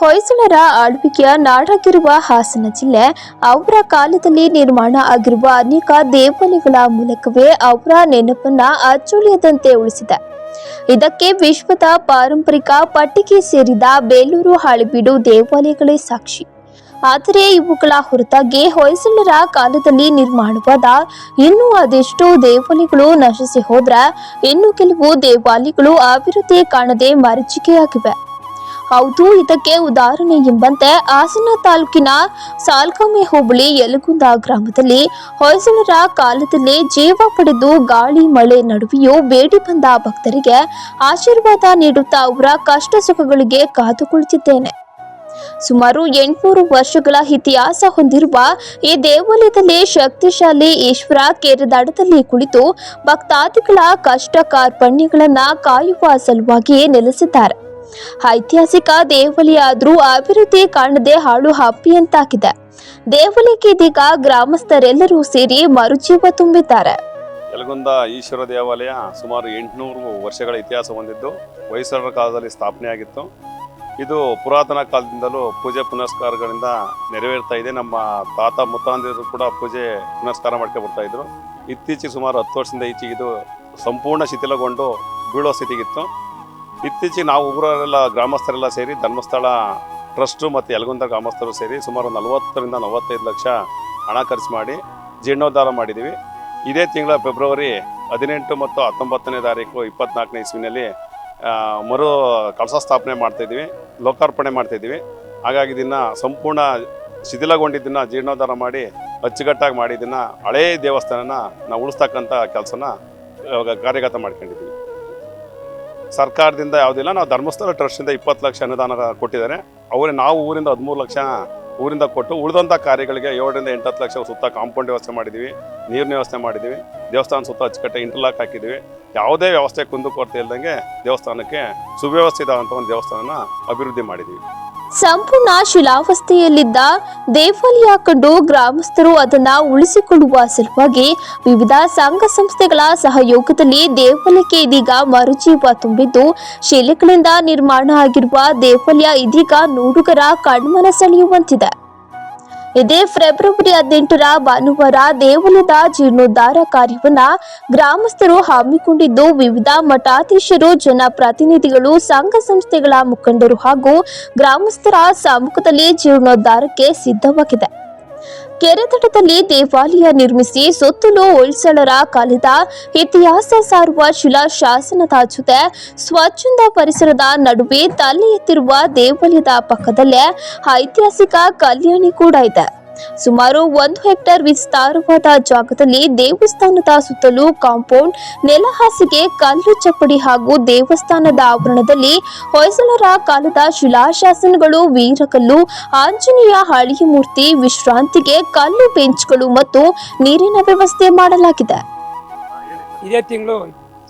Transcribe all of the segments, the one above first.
ಹೊಯ್ಸಳರ ಆಳ್ವಿಕೆಯ ನಾಡಾಗಿರುವ ಹಾಸನ ಜಿಲ್ಲೆ ಅವರ ಕಾಲದಲ್ಲಿ ನಿರ್ಮಾಣ ಆಗಿರುವ ಅನೇಕ ದೇವಾಲಯಗಳ ಮೂಲಕವೇ ಅವರ ನೆನಪನ್ನ ಅಚ್ಚುಳಿಯದಂತೆ ಉಳಿಸಿದೆ. ಇದಕ್ಕೆ ವಿಶ್ವದ ಪಾರಂಪರಿಕ ಪಟ್ಟಿಗೆ ಸೇರಿದ ಬೇಲೂರು, ಹಳೆಬೀಡು ದೇವಾಲಯಗಳೇ ಸಾಕ್ಷಿ. ಆದರೆ ಇವುಗಳ ಹೊರತಾಗಿ ಹೊಯ್ಸಳರ ಕಾಲದಲ್ಲಿ ನಿರ್ಮಾಣವಾದ ಇನ್ನೂ ಅದೆಷ್ಟೋ ದೇವಾಲಯಗಳು ನಶಿಸಿ ಹೋದ್ರೆ ಇನ್ನು ಕೆಲವು ದೇವಾಲಯಗಳು ಅಭಿವೃದ್ಧಿ ಕಾಣದೆ ಮರೀಚಿಕೆಯಾಗಿವೆ ಹೌದು, ಇದಕ್ಕೆ ಉದಾಹರಣೆ ಎಂಬಂತೆ ಹಾಸನ ತಾಲೂಕಿನ ಸಾಲ್ಕಮೆ ಹೋಬಳಿ ಯಲಗುಂದ ಗ್ರಾಮದಲ್ಲಿ ಹೊಯ್ಸಳರ ಕಾಲದಲ್ಲಿ ಜೀವ ಪಡೆದು ಗಾಳಿ ಮಳೆ ನಡುವೆಯೂ ಬೇಡಿ ಬಂದ ಭಕ್ತರಿಗೆ ಆಶೀರ್ವಾದ ನೀಡುತ್ತಾ ಅವರ ಕಷ್ಟ ಸುಖಗಳಿಗೆ ಕಾದು ಕುಳಿತಿದ್ದೇನೆ ಸುಮಾರು ಎಂಟುನೂರು ವರ್ಷಗಳ ಇತಿಹಾಸ ಹೊಂದಿರುವ ಈ ದೇವಾಲಯದಲ್ಲಿ ಶಕ್ತಿಶಾಲಿ ಈಶ್ವರ ಕೆರೆದಡದಲ್ಲಿ ಕುಳಿತು ಭಕ್ತಾದಿಗಳ ಕಷ್ಟ ಕಾರ್ಪಣ್ಯಗಳನ್ನ ಕಾಯುವ ಸಲುವಾಗಿ ನೆಲೆಸಿದ್ದಾರೆ. ಐತಿಹಾಸಿಕ ದೇವಲಿಯಾದರೂ ಅಭಿವೃದ್ಧಿ ಕಾಣದೆ ಹಾಳು ಹಪ್ಪಿಯಂತಾಗಿದೆ ದೇವಲಿಗೆ ಇದೀಗ ಗ್ರಾಮಸ್ಥರೆಲ್ಲರೂ ಸೇರಿ ಮರುಜೀವ ತುಂಬಿದ್ದಾರೆ. ಯಲಗುಂದ ಈಶ್ವರ ದೇವಾಲಯ ಸುಮಾರು ಎಂಟುನೂರು ವರ್ಷಗಳ ಇತಿಹಾಸ ಹೊಂದಿದ್ದು ಹೊಯ್ಸಳರ ಕಾಲದಲ್ಲಿ ಸ್ಥಾಪನೆಯಾಗಿತ್ತು ಇದು ಪುರಾತನ ಕಾಲದಿಂದಲೂ ಪೂಜೆ ಪುನಸ್ಕಾರಗಳಿಂದ ನೆರವೇರ್ತಾ ಇದೆ. ನಮ್ಮ ತಾತ ಮುತ್ತಾಂದಿರು ಕೂಡ ಪೂಜೆ ಪುನಸ್ಕಾರ ಮಾಡ್ಕೊಂಡು ಬರ್ತಾ ಇದ್ರು. ಇತ್ತೀಚೆಗೆ ಸುಮಾರು ಹತ್ತು ವರ್ಷದಿಂದ ಈಚೆಗೆ ಇದು ಸಂಪೂರ್ಣ ಶಿಥಿಲಗೊಂಡು ಬೀಳೋ ಸ್ಥಿತಿಗಿತ್ತು. ಇತ್ತೀಚೆಗೆ ನಾವು ಊರವರೆಲ್ಲ ಗ್ರಾಮಸ್ಥರೆಲ್ಲ ಸೇರಿ ಧರ್ಮಸ್ಥಳ ಟ್ರಸ್ಟು ಮತ್ತು ಯಲಗುಂದ ಗ್ರಾಮಸ್ಥರು ಸೇರಿ ಸುಮಾರು ನಲವತ್ತರಿಂದ ನಲವತ್ತೈದು ಲಕ್ಷ ಹಣ ಖರ್ಚು ಮಾಡಿ ಜೀರ್ಣೋದ್ಧಾರ ಮಾಡಿದ್ದೀವಿ. ಇದೇ ತಿಂಗಳ ಫೆಬ್ರವರಿ ಹದಿನೆಂಟು ಮತ್ತು ಹತ್ತೊಂಬತ್ತನೇ ತಾರೀಕು ಇಪ್ಪತ್ನಾಲ್ಕನೇ ಇಸ್ವಿನಲ್ಲಿ ಮರು ಕಳಸ ಸ್ಥಾಪನೆ ಮಾಡ್ತಾಯಿದ್ದೀವಿ ಲೋಕಾರ್ಪಣೆ ಮಾಡ್ತಾಯಿದ್ದೀವಿ ಹಾಗಾಗಿ ಇದನ್ನು ಸಂಪೂರ್ಣ ಶಿಥಿಲಗೊಂಡಿದ್ದನ್ನು ಜೀರ್ಣೋದ್ಧಾರ ಮಾಡಿ ಅಚ್ಚುಕಟ್ಟಾಗಿ ಮಾಡಿದ್ದನ್ನು ಹಳೇ ದೇವಸ್ಥಾನನ ನಾವು ಉಳಿಸ್ತಕ್ಕಂಥ ಕೆಲಸನ ಕಾರ್ಯಗತ ಮಾಡ್ಕೊಂಡಿದ್ದೀವಿ. ಸರ್ಕಾರದಿಂದ ಯಾವುದಿಲ್ಲ, ನಾವು ಧರ್ಮಸ್ಥಳ ಟ್ರಸ್ಟಿಂದ ಇಪ್ಪತ್ತು ಲಕ್ಷ ಅನುದಾನ ಕೊಟ್ಟಿದ್ದಾರೆ. ಅವರೇ ನಾವು ಊರಿಂದ ಹದಿಮೂರು ಲಕ್ಷ ಊರಿಂದ ಕೊಟ್ಟು ಉಳಿದಂಥ ಕಾರ್ಯಗಳಿಗೆ ಏಳರಿಂದ ಎಂಟು ಹತ್ತು ಲಕ್ಷ ಸುತ್ತ ಕಾಂಪೌಂಡ್ ವ್ಯವಸ್ಥೆ ಮಾಡಿದ್ದೀವಿ, ನೀರಿನ ವ್ಯವಸ್ಥೆ ಮಾಡಿದ್ದೀವಿ, ದೇವಸ್ಥಾನ ಸುತ್ತ ಅಚ್ಚುಕಟ್ಟೆ ಇಂಟರ್ಲಾಕ್ ಹಾಕಿದ್ದೀವಿ. ಯಾವುದೇ ವ್ಯವಸ್ಥೆ ಕುಂದುಕೊರತೆ ಇಲ್ದಂಗೆ ದೇವಸ್ಥಾನಕ್ಕೆ ಸುವ್ಯವಸ್ಥಿತವಾದಂಥ ಒಂದು ದೇವಸ್ಥಾನನ ಅಭಿವೃದ್ಧಿ ಮಾಡಿದ್ದೀವಿ. ಸಂಪೂರ್ಣ ಶಿಲಾವಸ್ಥೆಯಲ್ಲಿದ್ದ ದೇವಾಲಯ ಕಂಡು ಗ್ರಾಮಸ್ಥರು ಅದನ್ನ ಉಳಿಸಿಕೊಳ್ಳುವ ಸಲುವಾಗಿ ವಿವಿಧ ಸಂಘ ಸಂಸ್ಥೆಗಳ ಸಹಯೋಗದಲ್ಲಿ ದೇವಾಲಯಕ್ಕೆ ಇದೀಗ ಮರುಜೀವ ತುಂಬಿದ್ದು, ಶಿಲೆಗಳಿಂದ ನಿರ್ಮಾಣ ಆಗಿರುವ ದೇವಾಲಯ ಇದೀಗ ನೋಡುಗರ ಕಣ್ಮನ ಸೆಳೆಯುವಂತಿದೆ. ಇದೇ ಫೆಬ್ರವರಿ ಹದಿನೆಂಟರ ಭಾನುವಾರ ದೇವಾಲಯದ ಜೀರ್ಣೋದ್ಧಾರ ಕಾರ್ಯವನ್ನ ಗ್ರಾಮಸ್ಥರು ಹಮ್ಮಿಕೊಂಡಿದ್ದು, ವಿವಿಧ ಮಠಾಧೀಶರು, ಜನಪ್ರತಿನಿಧಿಗಳು, ಸಂಘ ಸಂಸ್ಥೆಗಳ ಮುಖಂಡರು ಹಾಗೂ ಗ್ರಾಮಸ್ಥರ ಸಮ್ಮುಖದಲ್ಲಿ ಜೀರ್ಣೋದ್ಧಾರಕ್ಕೆ ಸಿದ್ಧವಾಗಿದೆ. ಕೆರೆತಟದಲ್ಲಿ ದೇವಾಲಯ ನಿರ್ಮಿಸಿ ಸುತ್ತಲೂ ಹೊಯ್ಸಳರ ಕಾಲದ ಇತಿಹಾಸ ಸಾರುವ ಶಿಲಾ ಶಾಸನದ ಜೊತೆ ಸ್ವಚ್ಛಂದ ಪರಿಸರದ ನಡುವೆ ತಲೆ ಎತ್ತಿರುವ ದೇವಾಲಯದ ಪಕ್ಕದಲ್ಲೇ ಐತಿಹಾಸಿಕ ಕಲ್ಯಾಣಿ ಕೂಡ ಇದೆ. ಸುಮಾರು ಒಂದು ಹೆಕ್ಟೇರ್ ವಿಸ್ತಾರವಾದ ಜಾಗದಲ್ಲಿ ದೇವಸ್ಥಾನದ ಸುತ್ತಲೂ ಕಾಂಪೌಂಡ್ ನೆಲಹಾಸಿಗೆ ಕಲ್ಲು ಚಪ್ಪಡಿ ಹಾಗೂ ದೇವಸ್ಥಾನದ ಆವರಣದಲ್ಲಿ ಹೊಯ್ಸಳರ ಕಾಲದ ಶಿಲಾಶಾಸನಗಳು, ವೀರಕಲ್ಲು, ಆಂಜನೇಯ ಹಳಿಯ ಮೂರ್ತಿ, ವಿಶ್ರಾಂತಿಗೆ ಕಲ್ಲು ಬೆಂಚ್ಗಳು ಮತ್ತು ನೀರಿನ ವ್ಯವಸ್ಥೆ ಮಾಡಲಾಗಿದೆ. ಇದೇ ತಿಂಗಳು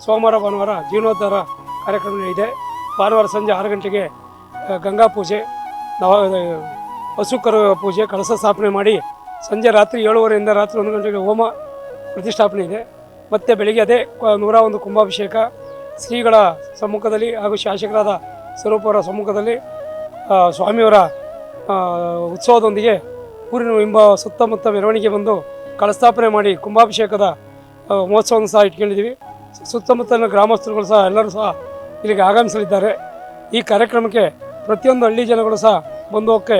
ಸೋಮವಾರ, ಭಾನುವಾರ ಜೀರ್ಣೋದ್ಧಾರ ಕಾರ್ಯಕ್ರಮ ಇದೆ. ಭಾನುವಾರ ಸಂಜೆ ಆರು ಗಂಟೆಗೆ, ಗಂಗಾ ಪೂಜೆ, ನವ ಹಸುಕರ ಪೂಜೆ, ಕಳಸ ಸ್ಥಾಪನೆ ಮಾಡಿ ಸಂಜೆ ರಾತ್ರಿ ಏಳುವರೆಯಿಂದ ರಾತ್ರಿ ಒಂದು ಗಂಟೆಗೆ ಹೋಮ ಪ್ರತಿಷ್ಠಾಪನೆ ಇದೆ. ಮತ್ತು ಬೆಳಿಗ್ಗೆ ಅದೇ ನೂರ ಒಂದು ಕುಂಭಾಭಿಷೇಕ ಶ್ರೀಗಳ ಸಮ್ಮುಖದಲ್ಲಿ ಹಾಗೂ ಶಾಸಕರಾದ ಸ್ವರೂಪವರ ಸಮ್ಮುಖದಲ್ಲಿ ಸ್ವಾಮಿಯವರ ಉತ್ಸವದೊಂದಿಗೆ ಊರಿನ ಎಂಬ ಸುತ್ತಮುತ್ತ ಮೆರವಣಿಗೆ ಬಂದು ಕಳಸ್ಥಾಪನೆ ಮಾಡಿ ಕುಂಭಾಭಿಷೇಕದ ಮಹೋತ್ಸವವನ್ನು ಸಹ ಇಟ್ಕೊಂಡಿದ್ದೀವಿ. ಸುತ್ತಮುತ್ತಲಿನ ಗ್ರಾಮಸ್ಥರುಗಳು ಸಹ ಎಲ್ಲರೂ ಸಹ ಇಲ್ಲಿಗೆ ಆಗಮಿಸಲಿದ್ದಾರೆ. ಈ ಕಾರ್ಯಕ್ರಮಕ್ಕೆ ಪ್ರತಿಯೊಂದು ಹಳ್ಳಿ ಜನಗಳು ಸಹ ಬಂದು ಹೋಗಕ್ಕೆ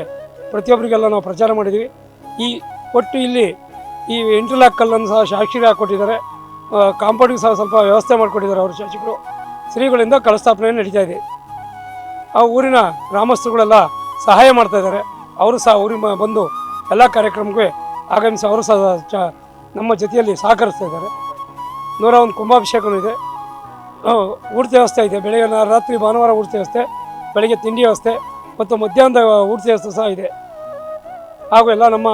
ಪ್ರತಿಯೊಬ್ಬರಿಗೆಲ್ಲ ನಾವು ಪ್ರಚಾರ ಮಾಡಿದ್ದೀವಿ. ಈ ಒಟ್ಟು ಇಲ್ಲಿ ಈ ಇಂಟರ್ಲಾಕ್ ಕಲ್ಲನ್ನು ಸಹ ಶಾಸಕರಿಗೆ ಹಾಕ್ಕೊಟ್ಟಿದ್ದಾರೆ ಕಾಂಪೌಂಡಿಗೆ ಸಹ ಸ್ವಲ್ಪ ವ್ಯವಸ್ಥೆ ಮಾಡಿಕೊಟ್ಟಿದ್ದಾರೆ ಅವರು ಶಾಸಕರು. ಶ್ರೀಗಳಿಂದ ಕಳಸ್ಥಾಪನೆ ನಡೀತಾ ಇದೆ. ಆ ಊರಿನ ಗ್ರಾಮಸ್ಥರುಗಳೆಲ್ಲ ಸಹಾಯ ಮಾಡ್ತಾ ಇದ್ದಾರೆ. ಅವರು ಸಹ ಊರಿಗೆ ಬಂದು ಎಲ್ಲ ಕಾರ್ಯಕ್ರಮಕ್ಕೆ ಆಗಮಿಸಿ ಅವರು ಸಹ ಚ, ನಮ್ಮ ಜೊತೆಯಲ್ಲಿ ಸಹಕರಿಸ್ತಾ ಇದ್ದಾರೆ. ನೂರ ಒಂದು ಕುಂಭಾಭಿಷೇಕನೂ ಇದೆ. ಊಟದ ವ್ಯವಸ್ಥೆ ಇದೆ. ಬೆಳಗ್ಗೆ ರಾತ್ರಿ ಭಾನುವಾರ ಊಟದ ವ್ಯವಸ್ಥೆ, ಬೆಳಗ್ಗೆ ತಿಂಡಿ ವ್ಯವಸ್ಥೆ ಮತ್ತು ಮಧ್ಯಾಹ್ನದ ಊಟದ ವ್ಯವಸ್ಥೆ ಸಹ ಇದೆ. ಹಾಗೂ ಎಲ್ಲ ನಮ್ಮ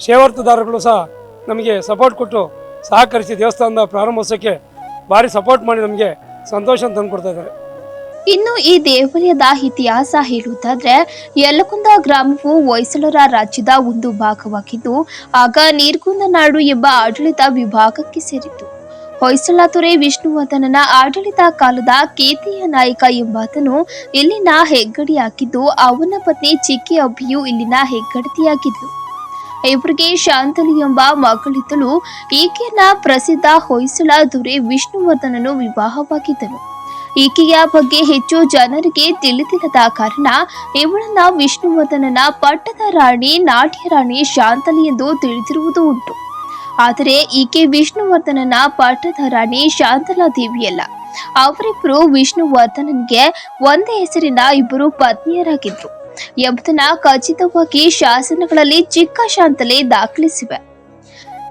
ಸೇವಾರ್ಥದಾರಗಳು ಸಹ ನಮಗೆ ಸಪೋರ್ಟ್ ಕೊಟ್ಟು ಸಹಕರಿಸಿ ದೇವಸ್ಥಾನದ ಪ್ರಾರಂಭೋತ್ಸವಕ್ಕೆ ಭಾರಿ ಸಪೋರ್ಟ್ ಮಾಡಿ ನಮಗೆ ಸಂತೋಷ ತಂದು ಕೊಡ್ತಾ ಇದ್ದಾರೆ. ಇನ್ನು ಈ ದೇವಾಲಯದ ಇತಿಹಾಸ ಹೇಳುವುದಾದ್ರೆ, ಯಲಕುಂದ ಗ್ರಾಮವು ಹೊಯ್ಸಳರ ರಾಜ್ಯದ ಒಂದು ಭಾಗವಾಗಿದ್ದು, ಆಗ ನೀರ್ಗುಂದ ನಾಡು ಎಂಬ ಆಡಳಿತ ವಿಭಾಗಕ್ಕೆ ಸೇರಿತು ಹೊಯ್ಸಳ ದೊರೆ ವಿಷ್ಣುವರ್ಧನನ ಆಡಳಿತ ಕಾಲದ ಕೇತಿಯ ನಾಯಕ ಎಂಬಾತನು ಇಲ್ಲಿನ ಹೆಗ್ಗಡಿಯಾಗಿದ್ದು, ಅವನ ಪತ್ನಿ ಚಿಕ್ಕಿ ಅಬ್ಬಿಯು ಇಲ್ಲಿನ ಹೆಗ್ಗಡತಿಯಾಗಿದ್ದು. ಇವರಿಗೆ ಶಾಂತಲಿ ಎಂಬ ಮಗಳಿದ್ದಳು. ಈಕೆಯನ್ನ ಪ್ರಸಿದ್ಧ ಹೊಯ್ಸಳ ದೊರೆ ವಿಷ್ಣುವರ್ಧನನು ವಿವಾಹವಾಗಿದ್ದನು. ಈಕೆಯ ಬಗ್ಗೆ ಹೆಚ್ಚು ಜನರಿಗೆ ತಿಳಿದಿಲ್ಲದ ಕಾರಣ ಇವಳನ್ನ ವಿಷ್ಣುವರ್ಧನನ ಪಟ್ಟದ ರಾಣಿ, ನಾಟ್ಯ ರಾಣಿ ಶಾಂತಲಿ ಎಂದು ತಿಳಿದಿರುವುದು ಉಂಟು. ಆದರೆ ಈಕೆ ವಿಷ್ಣುವರ್ಧನನ ಪಾಠಧರಾಣಿ ರಾಣಿ ಶಾಂತಲಾ ದೇವಿಯಲ್ಲ ಅವರಿಬ್ಬರು ವಿಷ್ಣುವರ್ಧನನ್ಗೆ ಒಂದೇ ಹೆಸರಿನ ಇಬ್ಬರು ಪತ್ನಿಯರಾಗಿದ್ರು. ಎಂಬುದನ್ನ ಖಚಿತವಾಗಿ ಶಾಸನಗಳಲ್ಲಿ ಚಿಕ್ಕ ಶಾಂತಲೆ ದಾಖಲಿಸಿವೆ.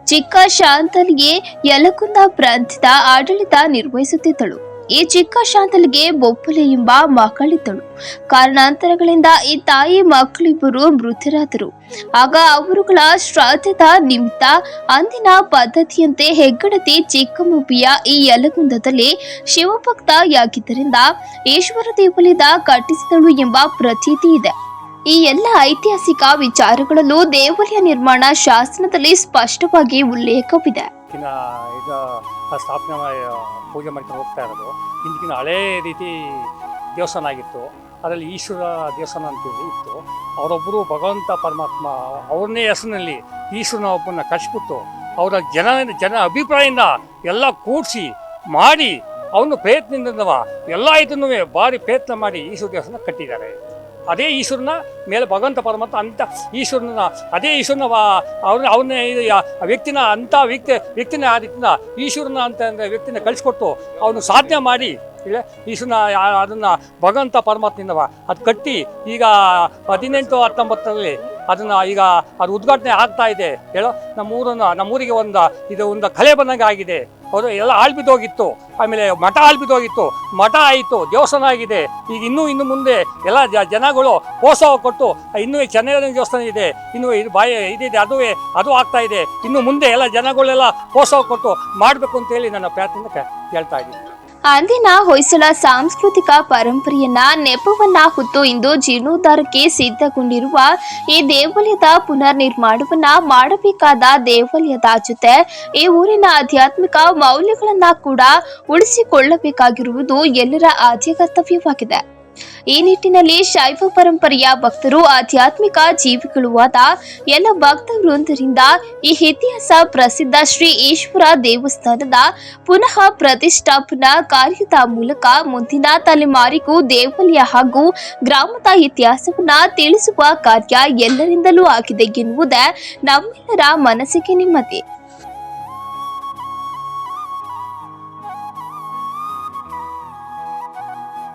ಚಿಕ್ಕ ಶಾಂತಲಿಗೆ ಯಲಕುಂದ ಪ್ರಾಂತ್ಯದ ಆಡಳಿತ ನಿರ್ವಹಿಸುತ್ತಿದ್ದಳು. ಈ ಚಿಕ್ಕ ಶಾಂತಲ್ಗೆ ಬೊಪ್ಪಲೆ ಎಂಬ ಮಕ್ಕಳಿದ್ದಳು ಕಾರಣಾಂತರಗಳಿಂದ ಈ ತಾಯಿ ಮಕ್ಕಳಿಬ್ಬರು ಮೃತರಾದರು. ಆಗ ಅವರುಗಳ ಶ್ರಾದ್ದದ ನಿಮಿತ್ತ ಅಂದಿನ ಪದ್ಧತಿಯಂತೆ ಹೆಗ್ಗಡತಿ ಚಿಕ್ಕಮೊಬ್ಬಿಯ ಈ ಯಲಗುಂದದಲ್ಲಿ ಶಿವಭಕ್ತಯಾಗಿದ್ದರಿಂದ ಈಶ್ವರ ದೇವಾಲಯದ ಕಟ್ಟಿಸಿದಳು ಎಂಬ ಪ್ರತೀತಿ ಇದೆ. ಈ ಎಲ್ಲ ಐತಿಹಾಸಿಕ ವಿಚಾರಗಳಲ್ಲೂ ದೇವಾಲಯ ನಿರ್ಮಾಣ ಶಾಸನದಲ್ಲಿ ಸ್ಪಷ್ಟವಾಗಿ ಉಲ್ಲೇಖವಿದೆ. ಹಿಂದಿನ ಇದು ಸ್ಥಾಪನೆ ಪೂಜೆ ಮಾಡ್ಕೊಂಡು ಹೋಗ್ತಾ ಇರೋದು. ಹಿಂದಿನ ಹಳೇ ರೀತಿ ದೇವಸ್ಥಾನ ಆಗಿತ್ತು. ಅದರಲ್ಲಿ ಈಶ್ವರ ದೇವಸ್ಥಾನ ಅಂತೇಳಿ ಇತ್ತು. ಅವರೊಬ್ಬರು ಭಗವಂತ ಪರಮಾತ್ಮ, ಅವ್ರನ್ನೇ ಹೆಸರಿನಲ್ಲಿ ಈಶ್ವರನ ಒಬ್ಬನ ಕಳಿಸ್ಬಿಟ್ಟು ಅವರ ಜನ ಜನ ಅಭಿಪ್ರಾಯದಿಂದ ಎಲ್ಲ ಕೂಡಿಸಿ ಮಾಡಿ ಅವನು ಪ್ರಯತ್ನದಿಂದ ಎಲ್ಲ ಇದನ್ನು ಭಾರಿ ಪ್ರಯತ್ನ ಮಾಡಿ ಈಶ್ವರ ದೇವಸ್ಥಾನ ಕಟ್ಟಿದ್ದಾರೆ. ಅದೇ ಈಶ್ವರನ ಮೇಲೆ ಭಗವಂತ ಪರಮಾತ್ಮ ಅಂತ ಈಶ್ವರನ, ಅದೇ ಈಶ್ವರನ ಅವ್ರನ್ನ ಅವನ ವ್ಯಕ್ತಿನ ಅಂಥ ವ್ಯಕ್ತಿ ವ್ಯಕ್ತಿನ ಆ ಈಶ್ವರನ ಅಂತ ವ್ಯಕ್ತಿನ ಕಳಿಸ್ಕೊಟ್ಟು ಅವನು ಸಾಧನೆ ಮಾಡಿ, ಇಲ್ಲ ಈಶ್ವರನ ಅದನ್ನು ಭಗವಂತ ಪರಮಾತ್ಮನವ ಅದು ಕಟ್ಟಿ ಈಗ ಹದಿನೆಂಟು ಹತ್ತೊಂಬತ್ತರಲ್ಲಿ ಅದನ್ನು ಈಗ ಅದು ಉದ್ಘಾಟನೆ ಆಗ್ತಾ ಇದೆ. ಹೇಳೋ, ನಮ್ಮೂರನ್ನ ನಮ್ಮೂರಿಗೆ ಒಂದು ಇದು ಒಂದು ಕಲೆ ಬಂದಂಗೆ ಆಗಿದೆ. ಅವರು ಎಲ್ಲ ಆಳ್ಬಿದ್ದೋಗಿತ್ತು ಆಮೇಲೆ ಮಠ ಆಳ್ಬಿದ್ದೋಗಿತ್ತು ಮಠ ಆಯಿತು, ದೇವಸ್ಥಾನ ಆಗಿದೆ. ಈಗ ಇನ್ನೂ, ಇನ್ನು ಮುಂದೆ ಎಲ್ಲ ಜನಗಳು ಪ್ರೋತ್ಸಾಹ ಕೊಟ್ಟು, ಇನ್ನೂ ಚೆನ್ನೈನ ದೇವಸ್ಥಾನ ಇದೆ, ಇನ್ನು ಇದು ಬಾಯಿ, ಇದಿದೆ, ಅದುವೇ, ಅದು ಆಗ್ತಾ ಇದೆ. ಇನ್ನು ಮುಂದೆ ಎಲ್ಲ ಜನಗಳೆಲ್ಲ ಪ್ರೋತ್ಸಾಹ ಕೊಟ್ಟು ಮಾಡಬೇಕು ಅಂತೇಳಿ ನನ್ನ ಪ್ರಾರ್ಥನೆ ಹೇಳ್ತಾ ಇದ್ದೀನಿ. ಅಂದಿನ ಹೊಯ್ಸಳ ಸಾಂಸ್ಕೃತಿಕ ಪರಂಪರೆಯನ್ನ ನೆಪವನ್ನ ಹೊತ್ತು ಇಂದು ಜೀರ್ಣೋದ್ಧಾರಕ್ಕೆ ಸಿದ್ಧಗೊಂಡಿರುವ ಈ ದೇವಾಲಯದ ಪುನರ್ ನಿರ್ಮಾಣವನ್ನ ಮಾಡಬೇಕಾದ ದೇವಾಲಯದ ಜೊತೆ ಈ ಊರಿನ ಆಧ್ಯಾತ್ಮಿಕ ಮೌಲ್ಯಗಳನ್ನ ಕೂಡ ಉಳಿಸಿಕೊಳ್ಳಬೇಕಾಗಿರುವುದು ಎಲ್ಲರ ಆದ್ಯ ಕರ್ತವ್ಯವಾಗಿದೆ. ಈ ನಿಟ್ಟಿನಲ್ಲಿ ಶೈವ ಪರಂಪರೆಯ ಭಕ್ತರು, ಆಧ್ಯಾತ್ಮಿಕ ಜೀವಿಗಳು ಆದ ಎಲ್ಲ ಭಕ್ತ ವೃಂದರಿಂದ ಈ ಇತಿಹಾಸ ಪ್ರಸಿದ್ಧ ಶ್ರೀ ಈಶ್ವರ ದೇವಸ್ಥಾನದ ಪುನಃ ಪ್ರತಿಷ್ಠಾಪನಾ ಕಾರ್ಯದ ಮೂಲಕ ಮುಂದಿನ ತಲೆಮಾರಿಗೂ ದೇವಾಲಯ ಹಾಗೂ ಗ್ರಾಮದ ಇತಿಹಾಸವನ್ನ ತಿಳಿಸುವ ಕಾರ್ಯ ಎಲ್ಲರಿಂದಲೂ ಆಗಿದೆ ಎನ್ನುವುದೇ ನಮ್ಮೆಲ್ಲರ ಮನಸ್ಸಿಗೆ ನೆಮ್ಮದಿ.